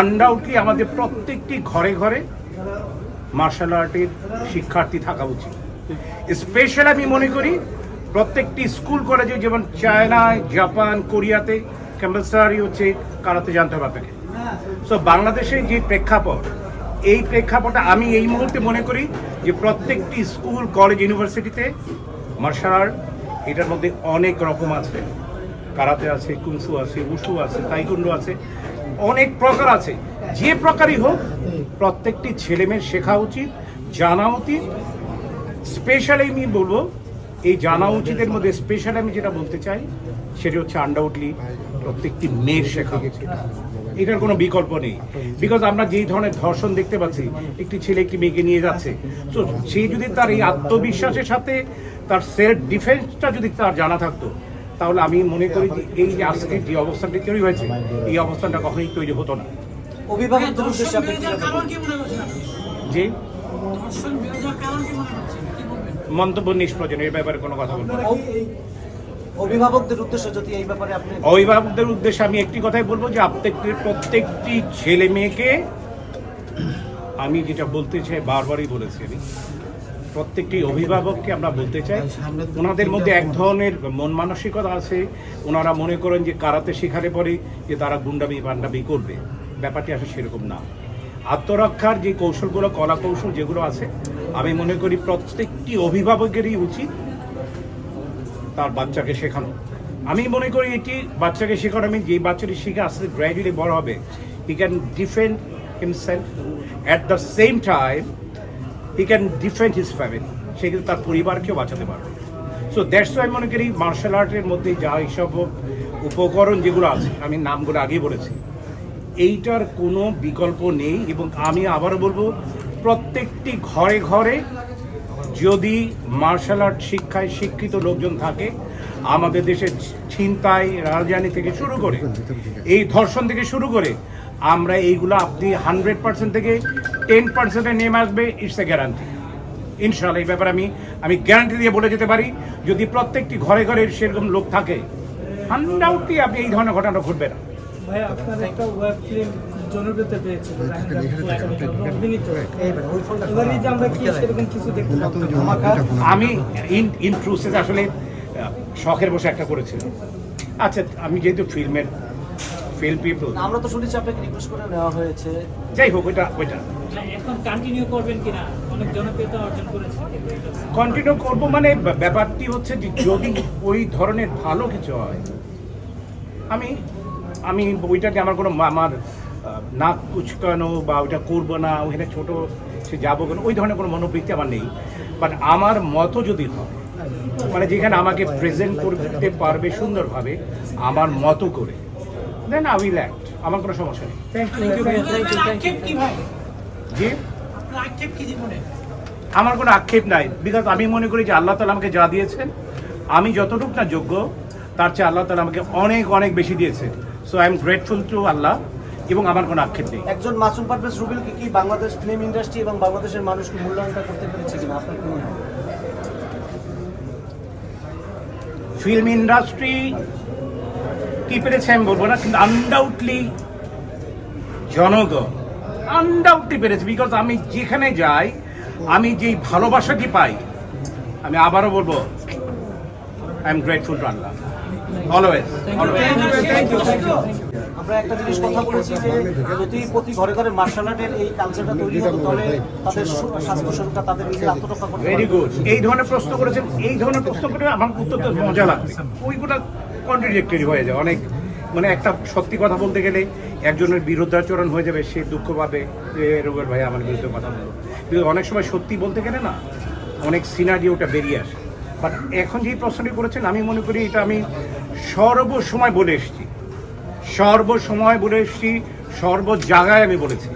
Undoubtedly আমাদের প্রত্যেকটি ঘরে ঘরে মার্শাল আর্টের শিক্ষার্থী থাকা উচিত। স্পেশাল আমি মনে করি প্রত্যেকটি স্কুল কলেজে যেমন চায়নায় জাপান কোরিয়াতে কম্পালসারি হচ্ছে কারাতে জানতে হবে আপনাকে। সো বাংলাদেশের যে প্রেক্ষাপট, এই প্রেক্ষাপটে আমি এই মুহূর্তে মনে করি যে প্রত্যেকটি স্কুল কলেজ ইউনিভার্সিটিতে মার্শাল আর্ট এটার মধ্যে অনেক রকম আছে। কারাতে আছে কুংফু আছে উসু আছে তাইকুন্ডু আছে। অনেক প্রকার আছে। যে প্রকারই হোক, প্রত্যেকটি ছেলেমেয়ের শেখা উচিত, জানা উচিত। স্পেশালি আমি বলব, এই জানা উচিতের মধ্যে স্পেশাল আমি যেটা বলতে চাই, সেটা হচ্ছে আন্ডাউটলি প্রত্যেকটি মেয়ের শেখা। এটার কোনো বিকল্প নেই। বিকজ আমরা যেই ধরনের ধর্ষণ দেখতে পাচ্ছি, একটি ছেলে একটি মেয়েকে নিয়ে যাচ্ছে। তো সে যদি তার এই আত্মবিশ্বাসের সাথে তার সেলফ ডিফেন্সটা যদি তার জানা থাকতো তাহলে আমি মনে করি যে এই যে আজকে যে অবস্থানটি তৈরি হয়েছে এই অবস্থানটা কখনোই তৈরি হতো না মনে? যে ধর্ষণ বেড়ে যাওয়ার কারণ কি মনে করছেন কি বলবেন মন্তব্য নিষ্প্রয়োজন এই ব্যাপারে কোনো কথা বলব না। অভিভাবকদের উদ্দেশ্যে যদি এই ব্যাপারে আপনি অভিভাবকদের উদ্দেশ্যে আমি একটি কথাই বলব যে প্রত্যেকটি প্রত্যেকটি ছেলে মেয়েকে আমি যেটা বলতে চাই বারবারই বলেছি আমি প্রত্যেকটি অভিভাবককে আমরা বলতে চাই, ওনাদের মধ্যে এক ধরনের মন মানসিকতা আছে। ওনারা মনে করেন যে কারাতে শেখালে পরে যে তারা গুন্ডামি পান্ডামি করবে। ব্যাপারটি আসলে সেরকম না। আত্মরক্ষার যে কৌশলগুলো কলা কৌশল যেগুলো আছে, আমি মনে করি প্রত্যেকটি অভিভাবকেরই উচিত তার বাচ্চাকে শেখানো। আমি মনে করি এটি বাচ্চাকে শেখানো, আমি যে বাচ্চাটি শিখে আস্তে গ্র্যাজুয়ালি বড় হবে he can defend himself at the same time he can defend his family সে কিন্তু তার পরিবারকেও বাঁচাতে পারবে। সো দ্যাটস ওয়াই মনে করি মার্শাল আর্টের মধ্যে যা এইসব উপকরণ যেগুলো আছে, আমি নামগুলো আগেই বলেছি, এইটার কোনো বিকল্প নেই এবং আমি আবারও বলব, প্রত্যেকটি ঘরে ঘরে যদি মার্শাল আর্ট শিক্ষায় শিক্ষিত লোকজন থাকে, আমাদের দেশে ছিনতাই রাজধানী থেকে শুরু করে, এই ধর্ষণ থেকে শুরু করে, আমরা এইগুলো আপনি হান্ড্রেড পার্সেন্ট থেকে টেন পার্সেন্টে নেমে আসবে ইটস এ গ্যারান্টি ইনশাল্লাহ এই ব্যাপারে আমি আমি গ্যারান্টি দিয়ে বলে যেতে পারি, যদি প্রত্যেকটি ঘরে ঘরে সেরকম লোক থাকে আনডাউটলি আপনি এই ধরনের ঘটনা ঘটবে না। ভাই আপনার একটা ওয়েব ফিল্ম জনপ্রিয়তা পেয়েছিল আমি ইন ইন প্রসেস আসলে শখের বসে একটা করেছিলাম। আচ্ছা আমি যেহেতু ফিল্মের ফিল্ম পিপল আমরা তো শুনেছি আপনাকে রিকোয়েস্ট করে নেওয়া হয়েছে। যাই হোক ওইটা ওইটা। এখন কন্টিনিউ করবেন কিনা? অনেক জনপ্রিয়তা অর্জন করেছে। কন্টিনিউ করব মানে ব্যাপারটি হচ্ছে যে যদি ওই ধরনের ভালো কিছু হয় আমি আমি ওইটাকে আমার কোনো আমার নাক কুচকানো বা ওইটা করব না ওইখানে ছোট সে যাব কেন? ওই ধরনের কোনো মনোবৃত্তি আমার নেই। বাট আমার মতো যদি হয় মানে যেখানে আমাকে প্রেজেন্ট করতে পারবে সুন্দরভাবে আমার মতো করে দেন আই উইল অ্যাক্ট আমার কোনো সমস্যা নেই। আমার কোনো আক্ষেপ নাই বিকজ আমি মনে করি যে আল্লাহ তালা আমাকে যা দিয়েছেন আমি যতটুক না যোগ্য তার চেয়ে আল্লাহ তালা আমাকে অনেক অনেক বেশি দিয়েছে so I am grateful to Allah. এবং আমার কোনো আক্ষেপ নেই। একজন মাসুম পারভেজ রুবেলকে কি বাংলাদেশ ফিল্ম ইন্ডাস্ট্রি এবং বাংলাদেশের মানুষকে মূল্যায়নটা করতে পেরেছে কিনা? আপনার কি মনে হয়? ফিল্ম ইন্ডাস্ট্রি কি পেরেছে আমি বলব না কিন্তু আনডাউটলি জনগণ আনডাউটলি পেরেছে বিকজ আমি যেখানে যাই আমি যেই ভালোবাসাটি পাই আমি আবারও বলব I am grateful to Allah always always আমরা একটা জিনিস কথা বলেছি যে যদি প্রতি ঘরে ঘরে মার্শাল আর্টের এই কালচারটা তৈরি হতো তাহলে তাদের স্বাস্থ্য সুরক্ষা তাদের নিজের আত্মরক্ষা করতে ভেরি গুড এই ধরনের প্রশ্ন করেছেন এই ধরনের প্রশ্ন করে আমার উত্তর তো মজা লাগবে ওইগুলো কন্ট্রাডিক্টরি হয়ে যায়। অনেক মানে একটা সত্যি কথা বলতে গেলে একজনের বিরুদ্ধাচরণ হয়ে যাবে সে দুঃখ পাবে। রোগের ভাই আমার বিরুদ্ধে কথা বলব কিন্তু অনেক সময় সত্যি বলতে গেলে না অনেক সিনারি ওটা বেরিয়ে আসে। বাট এখন যে প্রশ্নটি করেছেন আমি মনে করি এটা আমি সর্বসময় বলে এসেছি। সর্বসময় বলে এসছি সর্ব জায়গায় আমি বলেছি।